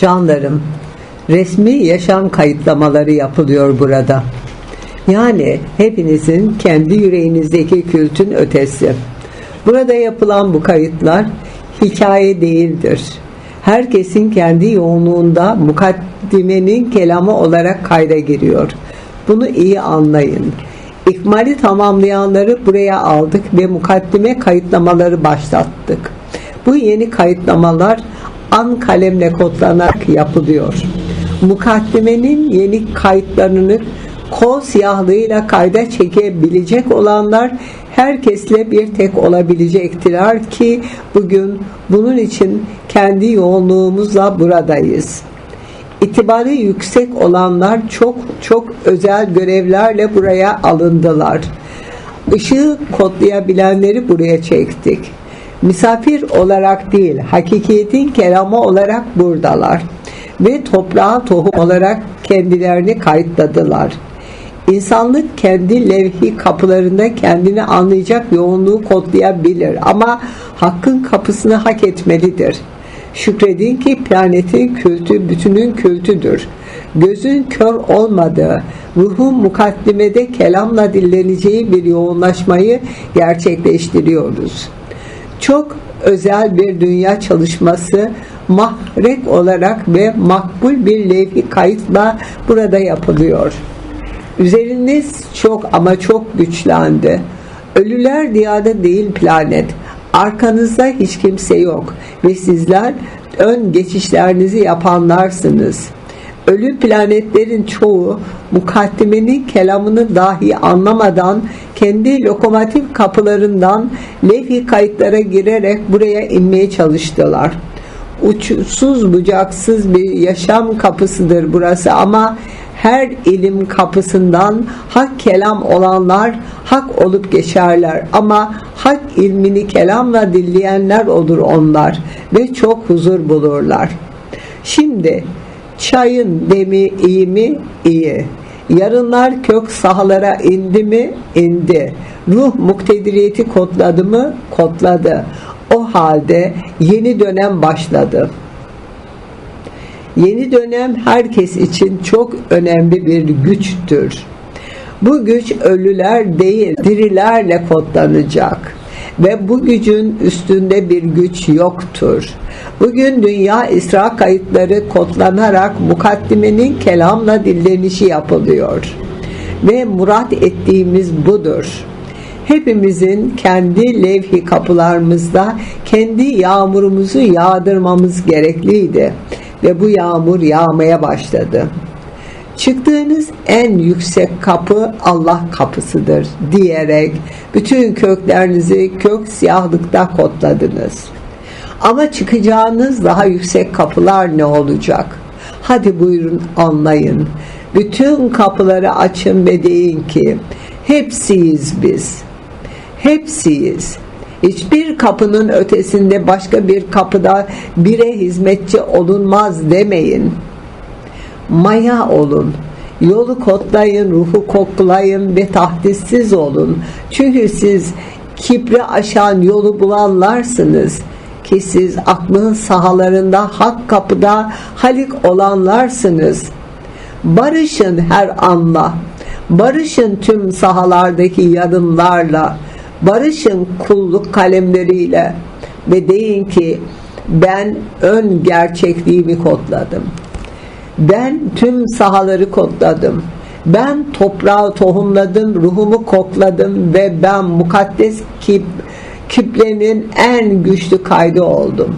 Canlarım, resmi yaşam kayıtlamaları yapılıyor burada. Yani hepinizin kendi yüreğinizdeki kültün ötesi. Burada yapılan bu kayıtlar hikaye değildir. Herkesin kendi yoğunluğunda mukaddimenin kelamı olarak kayda giriyor. Bunu iyi anlayın. İkmali tamamlayanları buraya aldık ve mukaddime kayıtlamaları başlattık. Bu yeni kayıtlamalar an kalemle kodlanarak yapılıyor. Mukaddimenin yeni kayıtlarını kol siyahlığıyla kayda çekebilecek olanlar herkesle bir tek olabilecektiler ki bugün bunun için kendi yoğunluğumuzla buradayız. İtibarı yüksek olanlar çok çok özel görevlerle buraya alındılar. Işığı kodlayabilenleri buraya çektik. Misafir olarak değil, hakikiyetin kelamı olarak buradalar. Ve toprağa tohum olarak kendilerini kayıtladılar. İnsanlık kendi levhi kapılarında kendini anlayacak yoğunluğu kodlayabilir ama hakkın kapısını hak etmelidir. Şükredin ki planetin kültü bütünün kültüdür. Gözün kör olmadığı, ruhun mukaddimede kelamla dilleneceği bir yoğunlaşmayı gerçekleştiriyoruz. Çok özel bir dünya çalışması mahrek olarak ve makbul bir levhi kayıtla burada yapılıyor. Üzeriniz çok ama çok güçlendi. Ölüler diyarı değil planet. Arkanızda hiç kimse yok ve sizler ön geçişlerinizi yapanlarsınız. Ölü planetlerin çoğu mukaddimenin kelamını dahi anlamadan kendi lokomotif kapılarından levhi kayıtlara girerek buraya inmeye çalıştılar. Uçsuz bucaksız bir yaşam kapısıdır burası ama her ilim kapısından hak kelam olanlar hak olup geçerler ama hak ilmini kelamla dinleyenler olur onlar ve çok huzur bulurlar. Şimdi çayın demi iyi mi? İyi. Yarınlar kök sahalara indi mi? İndi. Ruh muktediriyeti kodladı mı? Kodladı. O halde yeni dönem başladı. Yeni dönem herkes için çok önemli bir güçtür. Bu güç ölüler değil, dirilerle kodlanacak ve bu gücün üstünde bir güç yoktur. Bugün dünya İsra kayıtları kodlanarak mukaddimenin kelamla dillenişi yapılıyor. Ve murat ettiğimiz budur. Hepimizin kendi levhi kapılarımızda kendi yağmurumuzu yağdırmamız gerekliydi ve bu yağmur yağmaya başladı. Çıktığınız en yüksek kapı Allah kapısıdır diyerek bütün köklerinizi kök siyahlıkta kodladınız. Ama çıkacağınız daha yüksek kapılar ne olacak? Hadi buyurun anlayın. Bütün kapıları açın ve deyin ki hepsiyiz biz. Hepsiyiz. Hiçbir kapının ötesinde başka bir kapıda bire hizmetçi olunmaz demeyin. Maya olun. Yolu kodlayın, ruhu koklayın ve tahdissiz olun. Çünkü siz kibri aşan yolu bulanlarsınız ki siz aklın sahalarında hak kapıda halik olanlarsınız. Barışın her anla. Barışın tüm sahalardaki yarınlarla barışın kulluk kalemleriyle ve deyin ki ben ön gerçekliğimi kodladım. Ben tüm sahaları kodladım. Ben toprağı tohumladım, ruhumu kokladım ve ben mukaddes kip, kiplenin en güçlü kaydı oldum.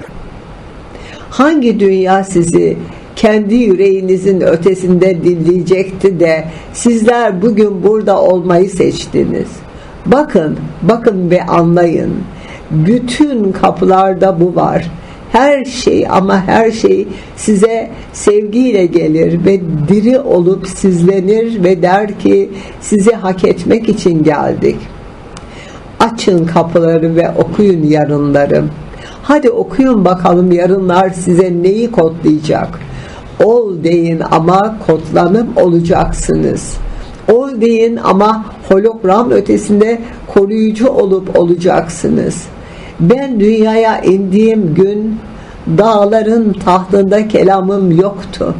Hangi dünya sizi kendi yüreğinizin ötesinde dinleyecekti de sizler bugün burada olmayı seçtiniz. Bakın, bakın ve anlayın. Bütün kapılarda bu var. Her şey ama her şey size sevgiyle gelir ve diri olup sizlenir ve der ki sizi hak etmek için geldik. Açın kapıları ve okuyun yarınları. Hadi okuyun bakalım yarınlar size neyi kodlayacak. Ol deyin ama kodlanıp olacaksınız. Ol deyin ama hologram ötesinde koruyucu olup olacaksınız. Ben dünyaya indiğim gün Dağların tahtında kelamım yoktu.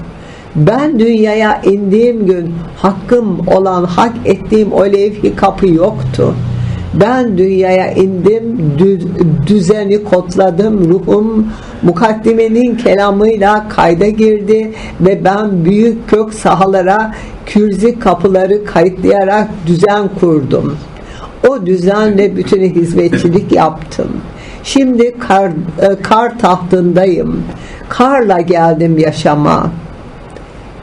Ben dünyaya indiğim gün hakkım olan hak ettiğim o levhi kapı yoktu. Ben dünyaya indim, dü- düzeni kodladım, ruhum mukaddimenin kelamıyla kayda girdi ve ben büyük kök sahalara kürzi kapıları kayıtlayarak düzen kurdum. O düzenle bütün hizmetçilik yaptım. Şimdi kar, e, kar tahtındayım. Karla geldim yaşama.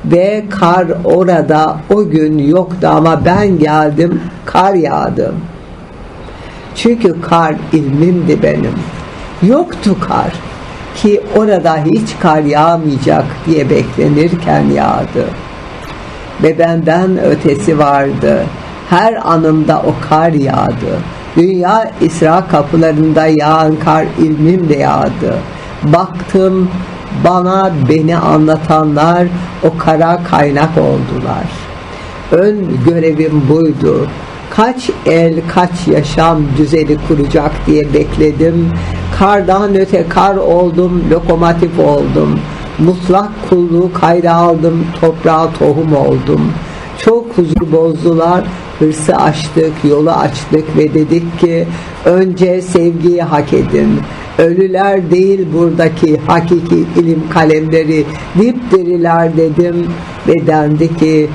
Ve kar orada o gün yoktu ama ben geldim kar yağdı. Çünkü kar ilmimdi benim. Yoktu kar ki orada hiç kar yağmayacak diye beklenirken yağdı. Ve benden ötesi vardı. Her anımda o kar yağdı. Dünya İsra kapılarında yağan kar ilmimle yağdı. Baktım bana beni anlatanlar o kara kaynak oldular. Ön görevim buydu. Kaç el, kaç yaşam düzeni kuracak diye bekledim. Kardan öte kar oldum, lokomotif oldum. Mutlak kulluğu kayda aldım, toprağa tohum oldum. Çok huzur bozdular, hırsı açtık, yolu açtık ve dedik ki önce sevgiyi hak edin. Ölüler değil buradaki hakiki ilim kalemleri dipdiriler dedim ve dendi ki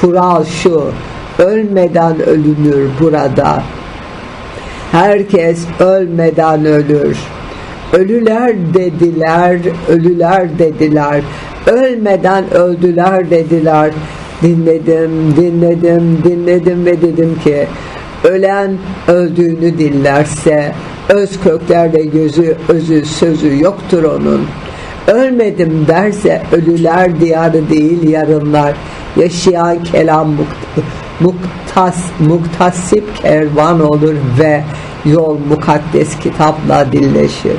kural şu ölmeden ölünür burada. Herkes ölmeden ölür. Ölüler dediler, ölüler dediler. Ölmeden öldüler dediler. Dinledim, dinledim, dinledim ve dedim ki ölen öldüğünü dillerse öz köklerde gözü, özü, sözü yoktur onun. Ölmedim derse ölüler diyarı değil yarınlar. Yaşayan kelam mukt- muktas, muktasip kervan olur ve yol mukaddes kitapla dilleşir.